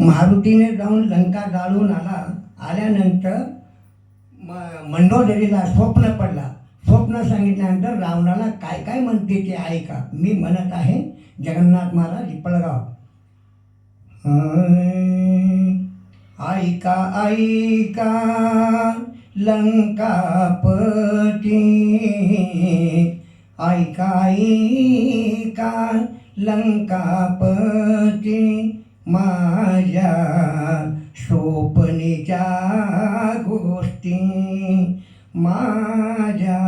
मारुतीने जाऊन लंका जाळून आला. आल्यानंतर म मंडोदरीला स्वप्न पडला. स्वप्न सांगितल्यानंतर रावणाला काय काय म्हणते ते ऐका. मी म्हणत आहे जगन्नाथ महाराज पिपळगाव ऐका ऐका लंकापती. ऐका ऐका लंकापती. माझ्या स्वप्नीच्या गोष्टी. माझ्या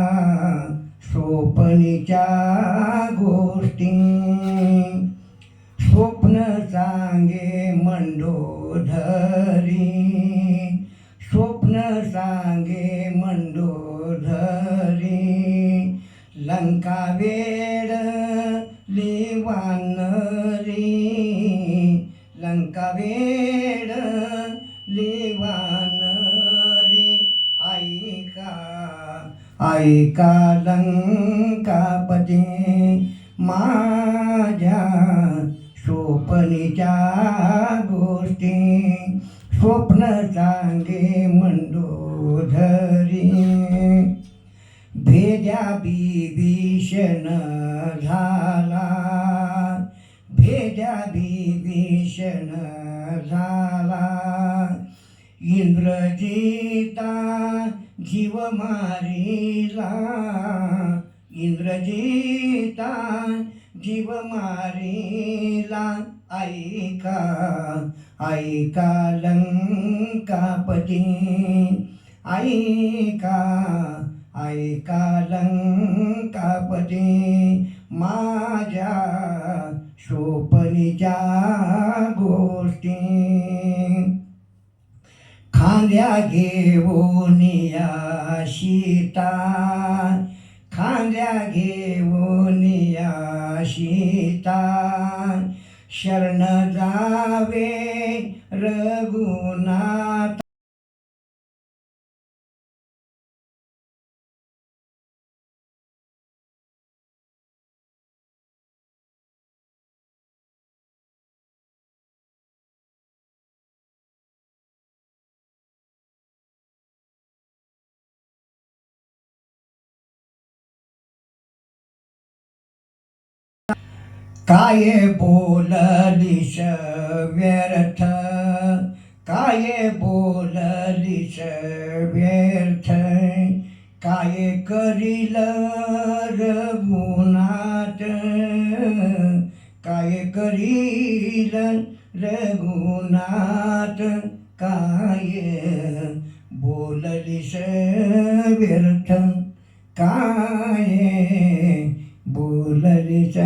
स्वप्नीच्या गोष्टी. स्वप्न सांगे मंडोधरी. स्वप्न सांगे मंडोधरी. लंका लंका वेळ लिवानरी? ऐका ऐका लंकापती माझ्या स्वप्नीच्या गोष्टी. स्वप्न सांगे मंडोधरी. भेद्या बिभीषण झाला. भेद्या झाला. इंद्रजिता जीव मारिला. इंद्रजिता जीव मारिला. ऐका ऐका लंकापती. ऐका ऐकालंकापती माझ्या शोपनीच्या गोष्टी. खांद्या घेऊन या सीता खांद्या घेऊन या सीता शरण जावे रघुनाथ. काय बोललीस व्यर्थ? काय बोललीस व्यर्थ? काय करील रघुनाथ? काय करील रघुनाथ? काय बोललीस व्यर्थ? काय बोललीच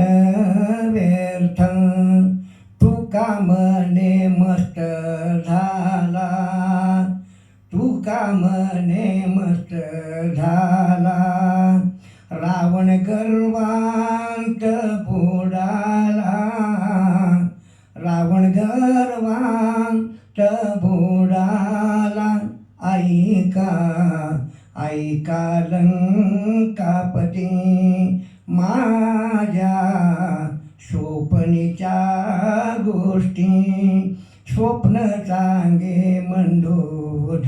तू मस्त झाला. रावण गर्वांत बुडाला. रावण गर्वांत बुडाला. ऐका ऐका लंकापती माझ्या स्वप्नीच्या गोष्टी. स्वप्न सांगे मंडोध